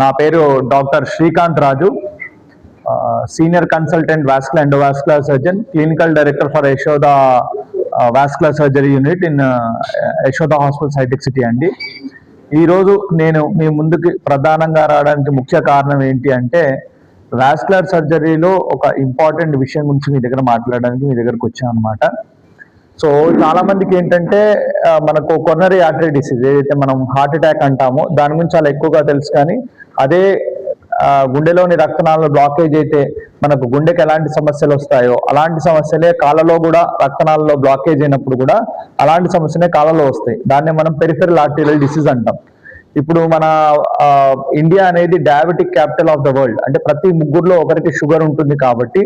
నా పేరు doctor Srikanth Raju senior consultant vascular endovascular surgeon clinical director for Yashoda vascular surgery unit in Yashoda hospital sciatic city అండి. ఈరోజు నేను మీ ముందుకి ప్రధానంగా రావడానికి ముఖ్య కారణం ఏంటి అంటే వాస్కులర్ సర్జరీలో ఒక ఇంపార్టెంట్ విషయం గురించి మీ దగ్గర మాట్లాడడానికి మీ దగ్గరకు వచ్చాను అనమాట సో చాలా మందికి ఏంటంటే మనకు కొనరీ ఆర్టరీ డిసీజ్ ఏదైతే మనం హార్ట్ అటాక్ అంటామో దాని గురించి చాలా ఎక్కువగా తెలుసు. కానీ అదే గుండెలోని రక్తనాళాల బ్లాకేజ్ అయితే మనకు గుండెకి ఎలాంటి సమస్యలు వస్తాయో అలాంటి సమస్యలే కాళ్ళలో కూడా రక్తనాళాల్లో బ్లాకేజ్ అయినప్పుడు కూడా అలాంటి సమస్యలే కాళ్ళలో వస్తాయి. దాన్ని మనం పెరిఫెరల్ ఆర్టీరియల్ డిసీజ్ అంటాం. ఇప్పుడు మన ఇండియా అనేది diabetic capital of the world. అంటే ప్రతి ముగ్గురులో ఒకరికి షుగర్ ఉంటుంది కాబట్టి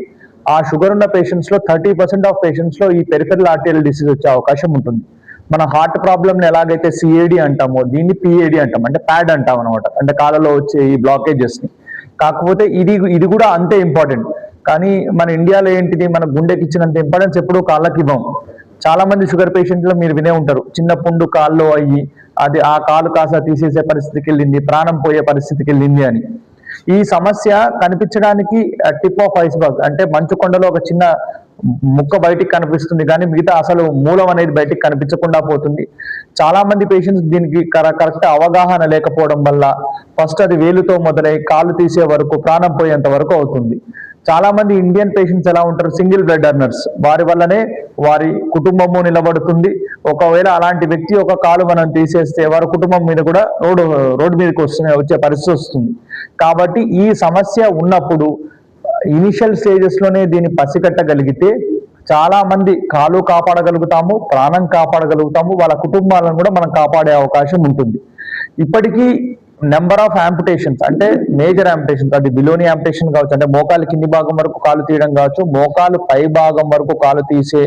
ఆ షుగర్ ఉన్న పేషెంట్స్లో థర్టీ పర్సెంట్ ఆఫ్ పేషెంట్స్లో ఈ పెరిఫెరల్ ఆర్టీరియల్ డిసీజ్ వచ్చే అవకాశం ఉంటుంది. మన హార్ట్ ప్రాబ్లమ్ ఎలాగైతే సిఏడి అంటామో దీన్ని పిఏడి అంటాం. అంటే ప్యాడ్ అంటాం అనమాట అంటే కాళ్ళలో వచ్చే ఈ బ్లాకేజెస్ని. కాకపోతే ఇది ఇది కూడా అంతే ఇంపార్టెంట్ కానీ మన ఇండియాలో ఏంటిది? మన గుండెకి ఇచ్చినంత ఇంపార్టెన్స్ ఎప్పుడూ కాళ్ళకి ఇవ్వం. చాలా మంది షుగర్ పేషెంట్లు మీరు వినే ఉంటారు. చిన్న పుండు కాళ్ళు అయ్యి అది ఆ కాలు కాస్త తీసేసే పరిస్థితికి వెళ్ళింది ప్రాణం పోయే పరిస్థితికి వెళ్ళింది అని. ఈ సమస్య కనిపించడానికి టిప్ ఆఫ్ ఐస్బర్గ్. అంటే మంచు కొండలో ఒక చిన్న ముక్క బయటికి కనిపిస్తుంది కానీ మిగతా అసలు మూలం అనేది బయటికి కనిపించకుండా పోతుంది. చాలా మంది పేషెంట్స్ దీనికి కరెక్ట్ అవగాహన లేకపోవడం వల్ల ఫస్ట్ అది వేలుతో మొదలై కాలు తీసే వరకు ప్రాణం పోయేంత వరకు అవుతుంది. చాలా మంది ఇండియన్ పేషెంట్స్ ఎలా ఉంటారు? సింగిల్ బ్లడ్ అర్నర్స్ వారి వల్లనే వారి కుటుంబము నిలబడుతుంది. ఒకవేళ అలాంటి వ్యక్తి ఒక కాలు మనం తీసేస్తే వారి కుటుంబం మీద కూడా రోడ్డు రోడ్డు మీదకి వస్తున్న వచ్చే పరిస్థితి వస్తుంది. కాబట్టి ఈ సమస్య ఉన్నప్పుడు ఇనిషియల్ స్టేజెస్లోనే దీన్ని పసిగట్టగలిగితే చాలా మంది కాలు కాపాడగలుగుతాము ప్రాణం కాపాడగలుగుతాము వాళ్ళ కుటుంబాలను కూడా మనం కాపాడే అవకాశం ఉంటుంది. ఇప్పటికీ నెంబర్ ఆఫ్ యాంపిటేషన్స్ అంటే మేజర్ యాంపిటేషన్స్ అది బిలోని యాంపిటేషన్ కావచ్చు అంటే మోకాలు కింది భాగం వరకు కాలు తీయడం కావచ్చు మోకాలు పై భాగం వరకు కాలు తీసే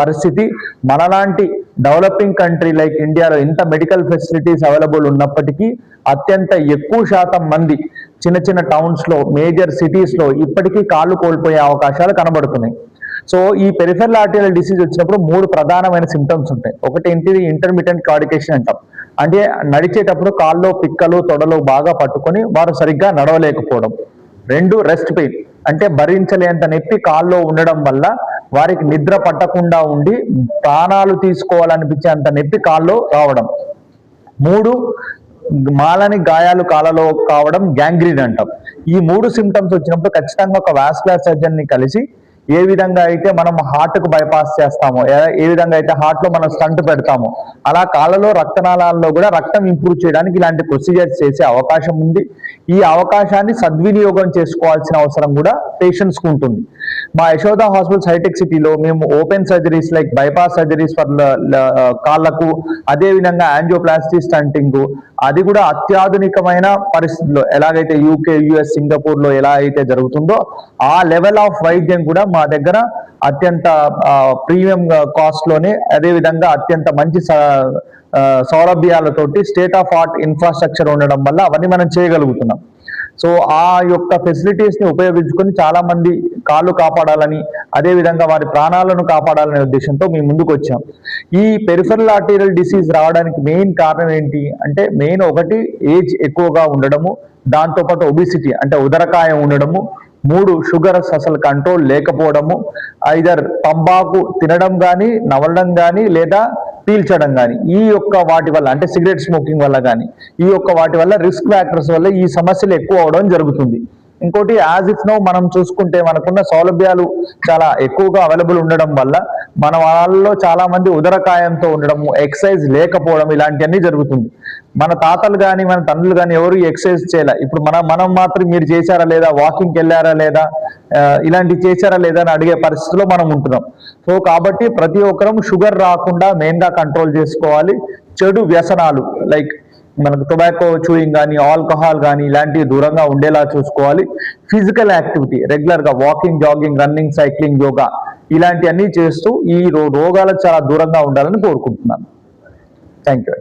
పరిస్థితి మనలాంటి డెవలపింగ్ కంట్రీ లైక్ ఇండియాలో ఇంత మెడికల్ ఫెసిలిటీస్ అవైలబుల్ ఉన్నప్పటికీ అత్యంత ఎక్కువ శాతం మంది చిన్న చిన్న టౌన్స్లో మేజర్ సిటీస్లో ఇప్పటికీ కాళ్ళు కోల్పోయే అవకాశాలు కనబడుతున్నాయి. సో ఈ పెరిఫెరల్ ఆర్టిరియల్ డిసీజ్ వచ్చినప్పుడు మూడు ప్రధానమైన సిమ్టమ్స్ ఉంటాయి. ఒకటి ఏంటిది? ఇంటర్మీడియట్ కార్డికేషన్ అంటాం. అంటే నడిచేటప్పుడు కాళ్ళు పిక్కలు తొడలు బాగా పట్టుకొని వారు సరిగ్గా నడవలేకపోవడం. రెండు రెస్ట్ పెయిన్ అంటే భరించలేంత నొప్పి కాల్లో ఉండడం వల్ల వారికి నిద్ర పట్టకుండా ఉండి ప్రాణాలు తీసుకోవాలనిపించే అంత నొప్పి కాల్లో రావడం. మూడు మాలని గాయాలు కాలలో కావడం గ్యాంగ్రీన్ అంటాం. ఈ మూడు సిమ్టమ్స్ వచ్చినప్పుడు ఖచ్చితంగా ఒక వాస్కులర్ సర్జన్ని కలిసి ఏ విధంగా అయితే మనం హార్ట్కు బైపాస్ చేస్తామో ఏ- విధంగా అయితే హార్ట్లో మనం స్టంట్ పెడతామో అలా కాళ్ళలో రక్తనాళాల్లో కూడా రక్తం ఇంప్రూవ్ చేయడానికి ఇలాంటి ప్రొసీజర్స్ చేసే అవకాశం ఉంది. ఈ అవకాశాన్ని సద్వినియోగం చేసుకోవాల్సిన అవసరం కూడా పేషెంట్స్కు ఉంటుంది. మా యశోద హాస్పిటల్ హైటెక్ సిటీలో మేము open surgeries like bypass surgeries for కాళ్ళకు అదే విధంగా యాంజియోప్లాస్టీ స్టంటింగ్ అది కూడా అత్యాధునికమైన పరిస్థితుల్లో ఎలాగైతే యూకే యుఎస్ సింగపూర్లో ఎలా అయితే జరుగుతుందో ఆ లెవెల్ ఆఫ్ వైద్యం కూడా మా దగ్గర అత్యంత ప్రీమియం కాస్ట్లోనే అదే విధంగా అత్యంత మంచి స- సౌలభ్యాలతోటి స్టేట్ ఆఫ్ ఆర్ట్ ఇన్ఫ్రాస్ట్రక్చర్ ఉండడం వల్ల అవన్నీ మనం చేయగలుగుతున్నాం. సో ఆ యొక్క ఫెసిలిటీస్ని ఉపయోగించుకొని చాలా మంది కాళ్ళు కాపాడాలని అదే విధంగా వారి ప్రాణాలను కాపాడాలనే ఉద్దేశంతో మేము ముందుకు వచ్చాం. ఈ పెరిఫెరల్ ఆర్టీరియల్ డిసీజ్ రావడానికి మెయిన్ కారణం ఏంటి అంటే మెయిన్ ఒకటి ఏజ్ ఎక్కువగా ఉండడము దాంతోపాటు ఒబిసిటీ అంటే ఉదరకాయం ఉండడము మూడు షుగర్ అసలు కంట్రోల్ లేకపోవడము ఐదర్ తంబాకు తినడం కానీ నవలడం కానీ లేదా పీల్చడం కానీ ఈ యొక్క వాటి వల్ల అంటే సిగరెట్ స్మోకింగ్ వల్ల కానీ ఈ యొక్క వాటి వల్ల రిస్క్ ఫ్యాక్టర్స్ వల్ల ఈ సమస్యలు ఎక్కువ అవడం జరుగుతుంది. ఇంకోటి యాజ్ ఇఫ్ నో మనం చూసుకుంటే మనకున్న సౌలభ్యాలు చాలా ఎక్కువగా అవైలబుల్ ఉండడం వల్ల మన వాళ్ళలో చాలా మంది ఉదరకాయంతో ఉండడము ఎక్సర్సైజ్ లేకపోవడం ఇలాంటివన్నీ జరుగుతుంది. మన తాతలు కానీ మన తండ్రులు కానీ ఎవరు ఎక్సర్సైజ్ చేయలే? ఇప్పుడు మన మనం మాత్రం మీరు చేశారా లేదా? వాకింగ్కి వెళ్ళారా లేదా? ఇలాంటివి చేశారా లేదా అని అడిగే పరిస్థితిలో మనం ఉంటున్నాం. సో కాబట్టి ప్రతి ఒక్కరం షుగర్ రాకుండా మెయిన్గా కంట్రోల్ చేసుకోవాలి. చెడు వ్యసనాలు లైక్ మనకు టొబాకో చూయింగ్ కానీ ఆల్కహాల్ కానీ ఇలాంటివి దూరంగా ఉండేలా చూసుకోవాలి. ఫిజికల్ యాక్టివిటీ రెగ్యులర్గా walking jogging running cycling yoga ఇలాంటివన్నీ చేస్తూ ఈ రో- రోగాలకు చాలా దూరంగా ఉండాలని కోరుకుంటున్నాను. Thank you